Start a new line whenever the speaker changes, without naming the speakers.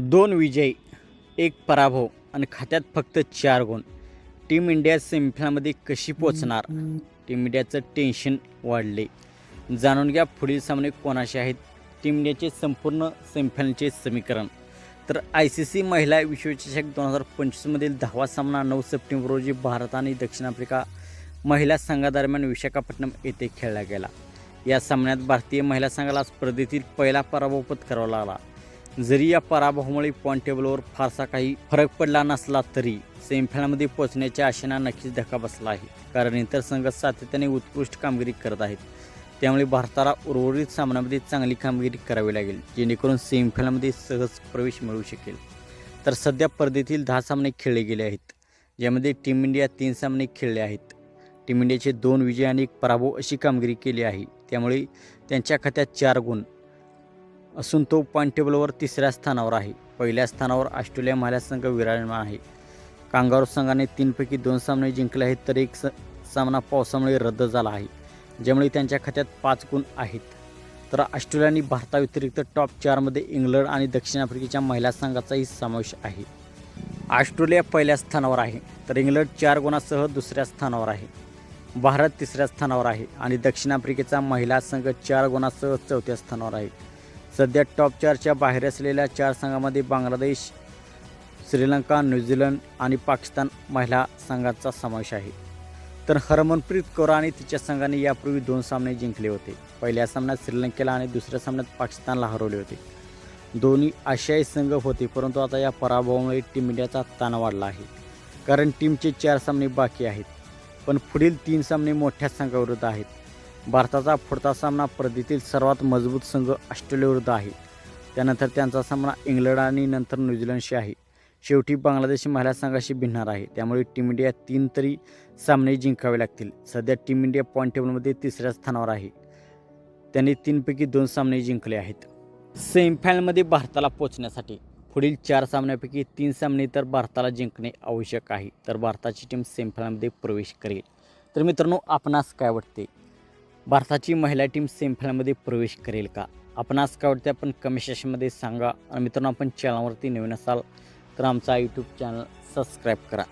दोन विजय एक पराभव आणि खात्यात फक्त चार गुण. टीम इंडिया सेमीफायनलमध्ये कशी पोचणार टीम इंडियाचं टेन्शन वाढले. जाणून घ्या पुढील सामने कोणाचे आहेत. टीम इंडियाचे संपूर्ण सेमीफायनलचे समीकरण. तर आय सी सी महिला विश्वचषक दोन हजार पंचवीसमधील दहावा सामना नऊ सप्टेंबर रोजी भारत आणि दक्षिण आफ्रिका महिला संघादरम्यान विशाखापट्टणम येथे खेळला गेला. या सामन्यात भारतीय महिला संघाला स्पर्धेतील पहिला पराभव पत्करावा लागला. जरी या पराभवामुळे पॉईंट टेबलवर फारसा काही फरक पडला नसला तरी सेमीफायनलमध्ये पोहोचण्याच्या आशेना नक्कीच धक्का बसला आहे. कारण इतर संघ सातत्याने उत्कृष्ट कामगिरी करत आहेत. त्यामुळे भारताला उर्वरित सामन्यामध्ये चांगली कामगिरी करावी लागेल जेणेकरून सेमीफायनलमध्ये सहज प्रवेश मिळू शकेल. तर सध्या स्पर्धेतील दहा सामने खेळले गेले आहेत ज्यामध्ये टीम इंडिया तीन सामने खेळले आहेत. टीम इंडियाचे दोन विजय आणि एक पराभव अशी कामगिरी केली आहे. त्यामुळे त्यांच्या खात्यात चार गुण असून तो पॉईंट टेबलवर तिसऱ्या स्थानावर आहे. पहिल्या स्थानावर ऑस्ट्रेलिया महिला संघ विराजमान आहे. कांगारू संघाने तीनपैकी दोन सामने जिंकले आहेत तर एक स सामना पावसामुळे रद्द झाला आहे ज्यामुळे त्यांच्या खात्यात पाच गुण आहेत. तर ऑस्ट्रेलियाने भारताव्यतिरिक्त टॉप चारमध्ये इंग्लंड आणि दक्षिण आफ्रिकेच्या महिला संघाचाही समावेश आहे. ऑस्ट्रेलिया पहिल्या स्थानावर आहे तर इंग्लंड चार गुणासह दुसऱ्या स्थानावर आहे. भारत तिसऱ्या स्थानावर आहे आणि दक्षिण आफ्रिकेचा महिला संघ चार गुणासह चौथ्या स्थानावर आहे. सध्या टॉप चारच्या बाहेर असलेल्या चार संघामध्ये बांगलादेश श्रीलंका न्यूझीलंड आणि पाकिस्तान महिला संघांचा समावेश आहे. तर हरमनप्रीत कौर आणि तिच्या संघाने यापूर्वी दोन सामने जिंकले होते. पहिल्या सामन्यात श्रीलंकेला आणि दुसऱ्या सामन्यात पाकिस्तानला हरवले होते. दोन्ही आशियाई संघ होते परंतु आता या पराभवामुळे टीम इंडियाचा ताण वाढला आहे. कारण टीमचे चार सामने बाकी आहेत पण पुढील तीन सामने मोठ्या संघाविरुद्ध आहेत. भारताचा पुढचा सामना स्पर्धेतील सर्वात मजबूत संघ ऑस्ट्रेलियाविरुद्ध आहे. त्यानंतर त्यांचा सामना इंग्लंड आणि नंतर न्यूझीलंडशी आहे. शेवटी बांगलादेश महिला संघाशी भिडणार आहे. त्यामुळे टीम इंडिया तीन तरी सामने जिंकावे लागतील. सध्या टीम इंडिया पॉईंट टेबलमध्ये तिसऱ्या स्थानावर आहे. त्यांनी तीनपैकी दोन सामने जिंकले आहेत. सेमीफायनलमध्ये भारताला पोचण्यासाठी पुढील चार सामन्यापैकी तीन सामने तर भारताला जिंकणे आवश्यक आहे. तर भारताची टीम सेमीफायनलमध्ये प्रवेश करेल. तर मित्रांनो आपणास काय वाटते? भारताची महिला टीम सेमीफायनलमध्ये प्रवेश करेल का? आपण आज काय वाटते आपण कमेंट सेक्शनमध्ये सांगा. आणि मित्रांनो आपण चॅनलवरती नवीन असाल तर आमचा यूट्यूब चॅनल सबस्क्राईब करा.